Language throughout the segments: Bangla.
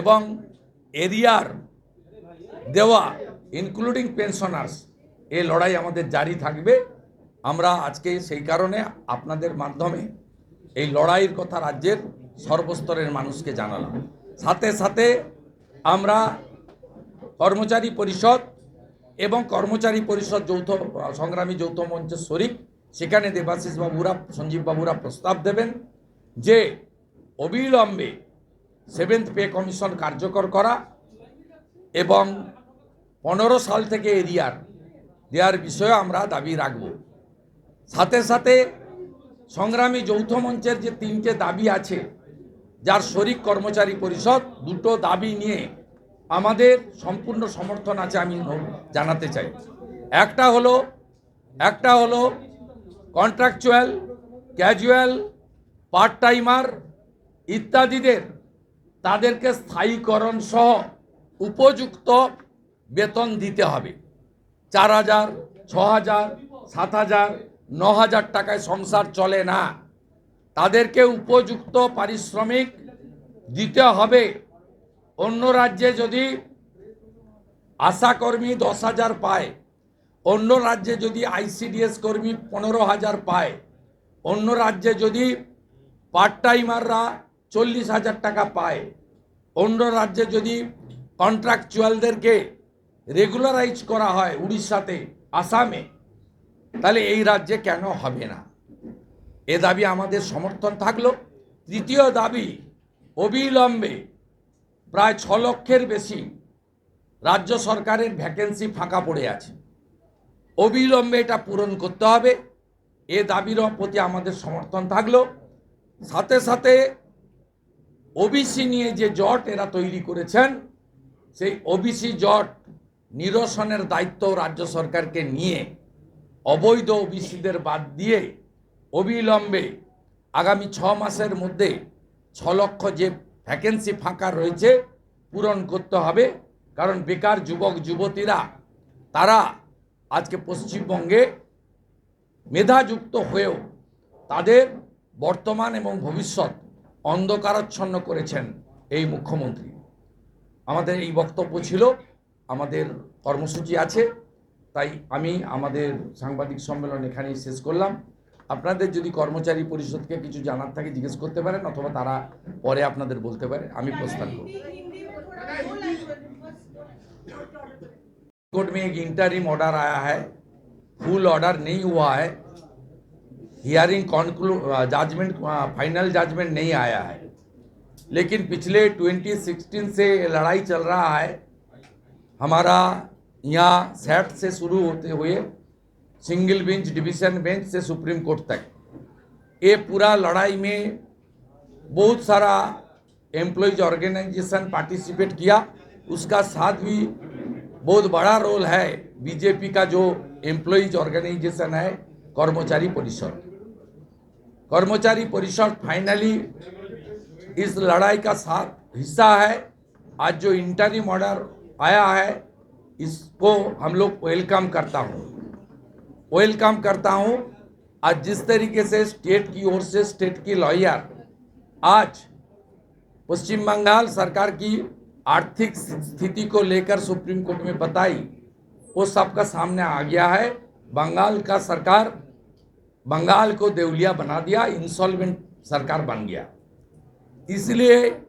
এবং এরিয়ার দেওয়া ইনক্লুডিং পেনশনার্স এ লড়াই আমাদের জারি থাকবে। আমরা আজকে সেই কারণে আপনাদের মাধ্যমে এই লড়াইয়ের কথা রাজ্যের সর্বস্তরের মানুষকে জানালাম। সাথে সাথে আমরা কর্মচারী পরিষদ এবং কর্মচারী পরিষদ যৌথ, সংগ্রামী যৌথ মঞ্চের শরিক, সেখানে দেবাশিস বাবুরা সঞ্জীব বাবুরা প্রস্তাব দেবেন যে, অবিলম্বে সেভেন্থ পে কমিশন কার্যকর করা এবং পনেরো সাল থেকে এরিয়ার দেওয়ার বিষয়ে আমরা দাবি রাখব। সাথে সাথে সংগ্রামী যৌথ মঞ্চের যে তিনটে দাবি আছে, যার শরিক কর্মচারী পরিষদ, দুটো দাবি নিয়ে আমাদের সম্পূর্ণ সমর্থন আছে আমি জানাতে চাই। একটা হলো একটা হলো কন্ট্রাকচুয়াল ক্যাজুয়াল পার্ট টাইমার ইত্যাদিদের তাদেরকে স্থায়ীকরণ সহ উপযুক্ত বেতন দিতে হবে। চার হাজার, ছ হাজার, সাত হাজার, ন হাজার টাকায় সংসার চলে না। তাদেরকে উপযুক্ত পারিশ্রমিক দিতে হবে। অন্য রাজ্যে যদি আশাকর্মী দশ হাজার পায়, অন্য রাজ্যে যদি আইসিডিএস কর্মী পনেরো হাজার পায়, অন্য রাজ্যে যদি পার্ট টাইমাররা চল্লিশ হাজার টাকা পায় অন্য রাজ্যে যদি কন্ট্রাকচুয়ালদেরকে রেগুলারাইজ করা হয় উড়িষ্যাতে, আসামে, তাহলে এই রাজ্যে কেন হবে না? এ দাবি আমাদের সমর্থন থাকল। তৃতীয় দাবি, অবিলম্বে প্রায় ছ লক্ষের বেশি রাজ্য সরকারের ভ্যাকেন্সি ফাঁকা পড়ে আছে। অবিলম্বে এটা পূরণ করতে হবে। এ দাবির প্রতি আমাদের সমর্থন থাকল। সাথে সাথে ওবিসি নিয়ে যে জট এরা তৈরি করেছেন, সেই ওবিসি জট নিরসনের দায়িত্ব রাজ্য সরকারকে নিয়ে অবৈধ ওবিসিদের বাদ দিয়ে অবিলম্বে আগামী ছ মাসের মধ্যে ছ লক্ষ যে ভ্যাকেন্সি ফাঁকা রয়েছে, পূরণ করতে হবে। কারণ বেকার যুবক, যুবতীরা, তারা আজকে পশ্চিমবঙ্গে মেধাযুক্ত হয়েও তাদের বর্তমান এবং ভবিষ্যৎ অন্ধকারাচ্ছন্ন করেছেন এই মুখ্যমন্ত্রী আমাদের এই বক্তব্য ছিল আমাদের কর্মসূচি আছে তাই আমি আমাদের সাংবাদিক সম্মেলন এখানেই শেষ করলাম আপনাদের যদি কর্মচারী পরিষদকে কিছু জানার থাকে জিজ্ঞেস করতে পারেন অথবা তারা পরে আপনাদের বলতে পারে আমি প্রস্তাব করব कोर्ट में एक इंटरिम ऑर्डर आया है फुल ऑर्डर नहीं हुआ है हियरिंग कॉन्क्लू जजमेंट फाइनल जजमेंट नहीं आया है। लेकिन पिछले 2016 से लड़ाई चल रहा है। हमारा यहाँ सेट से शुरू होते हुए सिंगल बेंच, डिवीज़न बेंच से सुप्रीम कोर्ट तक। ये पूरा लड़ाई में बहुत सारा एम्प्लॉयज़ ऑर्गेनाइजेशन पार्टिसिपेट किया। उसका साथ भी बहुत बड़ा रोल है। बीजेपी का जो एम्प्लॉयज़ ऑर्गेनाइजेशन है, कर्मचारी परिषद। कर्मचारी परिषद फाइनली इस लड़ाई का साथ हिस्सा है। आज जो इंटरिम ऑर्डर आया है, इसको हम लोग वेलकम करता हूँ। वेलकम करता हूँ। आज जिस तरीके से स्टेट की ओर से स्टेट की लॉयर आज पश्चिम बंगाल सरकार की आर्थिक स्थिति को लेकर सुप्रीम कोर्ट में बताई, वो सबका सामने आ गया है। बंगाल का सरकार बंगाल को देवलिया बना दिया इंसॉल्वेंट सरकार बन गया। इसलिए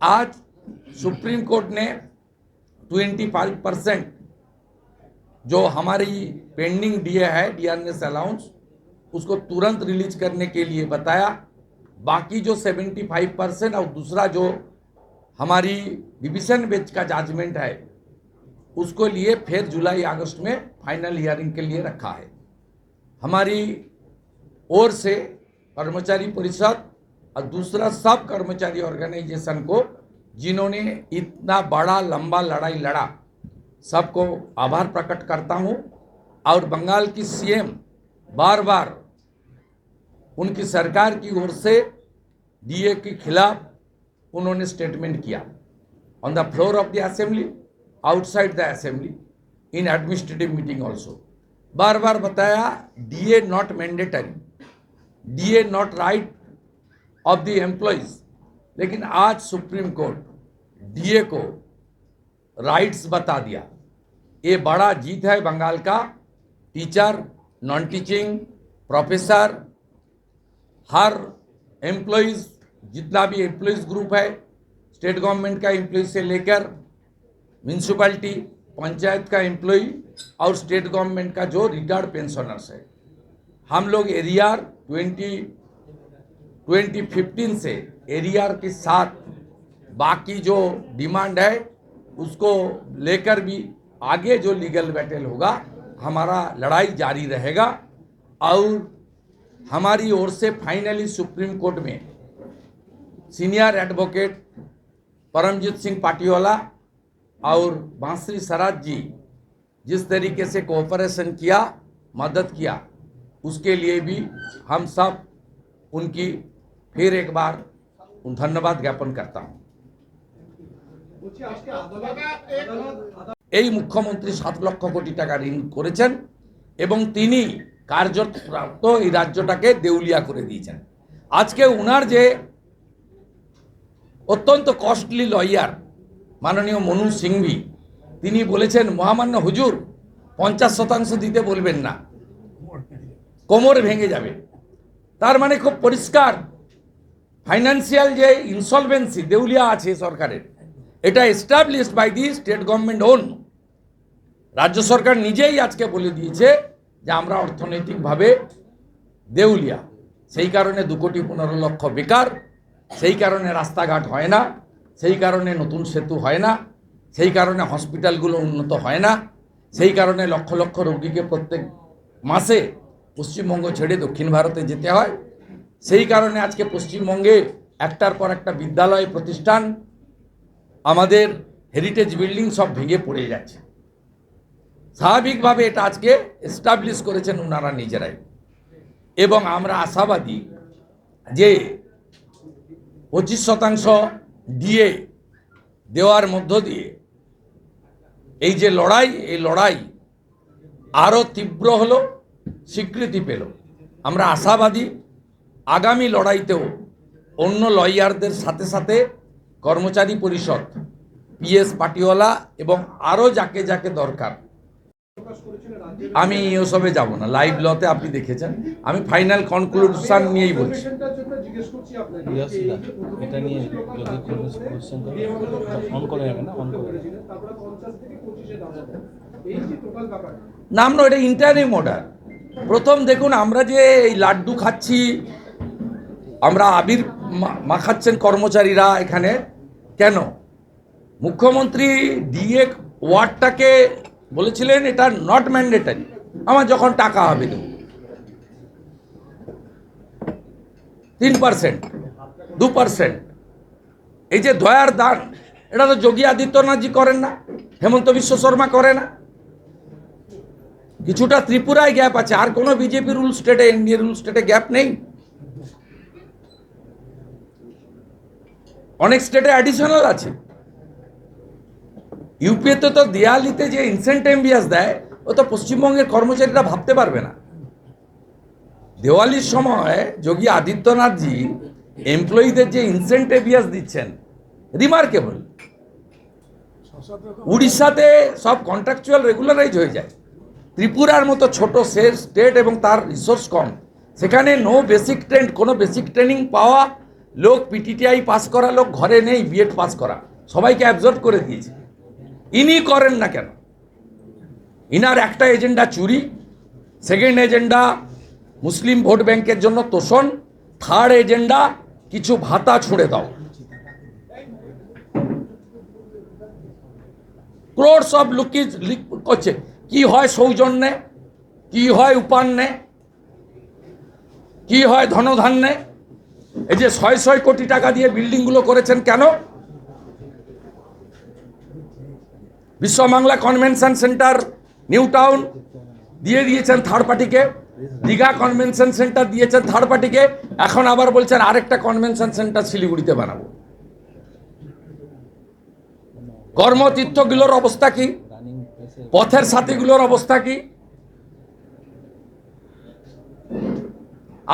आज सुप्रीम कोर्ट ने 25 परसेंट जो हमारी पेंडिंग डीए है डीआरएस अलाउंस उसको तुरंत रिलीज़ करने के लिए बताया। बाकी जो 75 परसेंट और दूसरा जो हमारी डिवीज़न बेंच का जजमेंट है, उसको लिए फिर जुलाई, अगस्त में फाइनल हियरिंग के लिए रखा है। हमारी ओर से कर्मचारी परिषद और दूसरा सब कर्मचारी ऑर्गेनाइजेशन को, जिन्होंने इतना बड़ा लंबा लड़ाई लड़ा, सबको आभार प्रकट करता हूँ। और बंगाल की सीएम बार बार उनकी सरकार की ओर से डीए के खिलाफ उन्होंने स्टेटमेंट किया। On the floor of the assembly outside the assembly in administrative meeting also बार बार बताया DA not mandatory DA not right of the employees लेकिन आज सुप्रीम कोर्ट डीए को राइट्स बता दिया। ये बड़ा जीत है बंगाल का। टीचर नॉन टीचिंग प्रोफेसर हर एम्प्लॉयज़ जितना भी एम्प्लॉयज़ ग्रुप है स्टेट गवर्नमेंट का एम्प्लॉय से लेकर म्यूनसिपैलिटी पंचायत का एम्प्लॉय और स्टेट गवर्नमेंट का जो रिटायर्ड पेंशनर्स है। हम लोग एरियर ट्वेंटी ट्वेंटी फिफ्टीन से एरियर के साथ बाकी जो डिमांड है, उसको लेकर भी आगे जो लीगल बैटल होगा, हमारा लड़ाई जारी रहेगा और हमारी ओर से फाइनली सुप्रीम कोर्ट में सीनियर एडवोकेट परमजीत सिंह पाटियोला और बांसुरी सराज जी जिस तरीके से कोऑपरेशन किया मदद किया उसके लिए भी हम सब उनकी फिर एक बार धन्यवाद ज्ञापन करता हूँ বলছি আজকে আদালত আদালত এই মুখ্যমন্ত্রী সাত লক্ষ কোটি টাকা ঋণ করেছেন এবং তিনি কার্যপ্রাপ্ত এই রাজ্যটাকে দেউলিয়া করে দিয়েছেন আজকে উনার যে অত্যন্ত কস্টলি লয়ার মাননীয় মনু সিংভি, তিনি বলেছেন, মহামান্য হুজুর, পঞ্চাশ শতাংশ দিতে বলবেন না। কোমর ভেঙে যাবে। তার মানে খুব পরিষ্কার। ফাইন্যান্সিয়াল যে ইনসলভেন্সি দেউলিয়া আছে সরকারের, এটা established by the state government own রাজ্য সরকার নিজেই আজকে বলে দিয়েছে যে, আমরা অর্থনৈতিকভাবে দেউলিয়া। সেই কারণে দু কোটি পনেরো লক্ষ বেকার, সেই কারণে রাস্তাঘাট হয় না। সেই কারণে নতুন সেতু হয় না, সেই কারণে হসপিটালগুলো উন্নত হয় না, সেই কারণে লক্ষ লক্ষ রোগীকে প্রত্যেক মাসে পশ্চিমবঙ্গ ছেড়ে দক্ষিণ ভারতে যেতে হয়। সেই কারণে আজকে পশ্চিমবঙ্গে একটার পর একটা বিদ্যালয় প্রতিষ্ঠান আমাদের হেরিটেজ বিল্ডিং সব ভেঙে পড়ে যাচ্ছে স্বাভাবিকভাবে এটা আজকে এস্টাবলিশ করেছেন ওনারা নিজেরাই। এবং আমরা আশাবাদী যে পঁচিশ শতাংশ দিয়ে, দেওয়ার মধ্য দিয়ে, এই যে লড়াই, এই লড়াই আরও তীব্র হলো, স্বীকৃতি পেল। আমরা আশাবাদী, আগামী লড়াইতেও অন্য লয়ারদের সাথে সাথে কর্মচারী পরিষদ পিএস পাটিওয়ালা এবং আরও যাকে যাকে দরকার আমি ওসবে যাব না লাইভ লতে আপনি দেখেছেন। আমি ফাইনাল কনক্লুশন নিয়েই বলছি। এটা নিয়ে যদি অন করে যাবে না অন করে নাম না। এটা ইন্টারিম অর্ডার প্রথম দেখুন আমরা যে এই লাড্ডু খাচ্ছি আমরা আবির মা- মাখাচ্ছেন কর্মচারীরা এখানে। কেন? মুখ্যমন্ত্রী ডিএ ওয়ার্ডটাকে বলেছিলেন, এটা নট ম্যান্ডেটারি আমার যখন টাকা হবে দেবো তিন পার্সেন্ট দু পার্সেন্ট এই যে দয়ার দান, এটা তো যোগী আদিত্যনাথজি করেন না, হেমন্ত বিশ্ব শর্মা করে না। কিছুটা ত্রিপুরায় গ্যাপ আছে, আর কোনো বিজেপি রুল স্টেটে, এনডিএ রুল স্টেটে গ্যাপ নেই। অনেক স্টেটে অ্যাডিশনাল আছে। ইউপিএতে তো দেয়ালিতে যে ইনসেন্ট ইনসেন্টেম্বিয়াস দেয়, ও তো পশ্চিমবঙ্গের কর্মচারীরা ভাবতে পারবে না। দেওয়ালির সময় যোগী আদিত্যনাথজি এমপ্লয়ীদের যে ইনসেন্টেভিয়াস দিচ্ছেন রিমার্কেবল উড়িষ্যাতে সব কন্ট্রাকচুয়াল রেগুলারাইজ হয়ে যায়। ত্রিপুরার মতো ছোট স্টেট এবং তার রিসোর্স কম। সেখানে নো বেসিক ট্রেন্ড কোনো বেসিক ট্রেনিং পাওয়া, লোক পিটিটিআই পাস করা, লোক ঘরে নেই বিএড পাস করা। সবাইকে অ্যাবজর্ব করে দিয়েছে। ইনি করেন না কেন? ইনার একটা এজেন্ডা চুরি, সেকেন্ড এজেন্ডা মুসলিম ভোট ব্যাংকের জন্য তোষণ, থার্ড এজেন্ডা কিছু ভাতা ছুড়ে দাও। ক্রোডস অফ লুকিজ লিক করছে। কি হয় সৌজন্যে? কি হয় উপান্নে? কি হয় ধনধান্যে? এই যে ছয় ছয় কোটি টাকা দিয়ে বিল্ডিংগুলো করেছেন কেন? Biswa Bangla convention centre, New Town, দিয়ে দিয়েছেন থার্ড পার্টিকে দীঘা কনভেনশন সেন্টার দিয়েছেন থার্ড পার্টিকে এখন আবার বলছেন আরেকটা কনভেনশন সেন্টার শিলিগুড়িতে বানাবো। কর্মতীর্থগুলোর অবস্থা কি? পথের সাথীগুলোর অবস্থা কি?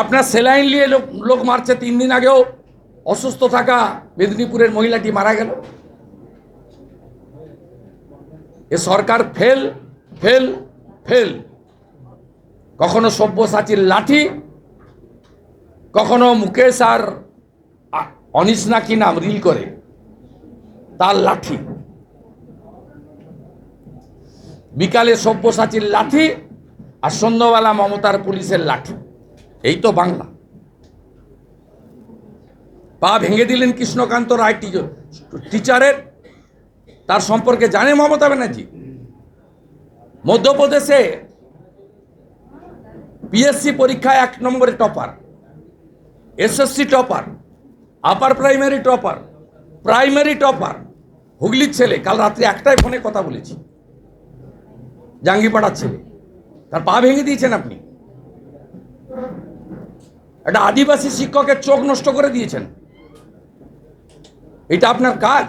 আপনার সেলাইন নিয়ে লোক লোক মারছে, তিন দিন আগেও অসুস্থ থাকা মেদিনীপুরের মহিলাটি মারা গেল। সরকার ফেল ফেল ফেল। কখনো সব্যসাচীর লাঠি, কখনো মুকেশ আর অনিস নাকি নাম রিল করে, তার লাঠি। বিকালে সব্যসাচীর লাঠি আর সন্ধ্যাবেলা মমতার পুলিশের লাঠি। এই তো বাংলা। পা ভেঙে দিলেন কৃষ্ণকান্ত রায় টিচারের তার সম্পর্কে জানে মমতা ব্যানার্জি। মধ্যপ্রদেশে পিএসসি পরীক্ষায় এক নম্বরে topper SSC topper, upper primary topper primary topper, হুগলির ছেলে, কাল রাত্রে একটাই ফোনে কথা বলেছি। জাঙ্গিপাড়ার ছেলে, তার পা ভেঙে দিয়েছেন আপনি। একটা আদিবাসী শিক্ষকের চোখ নষ্ট করে দিয়েছেন। এটা আপনার কাজ?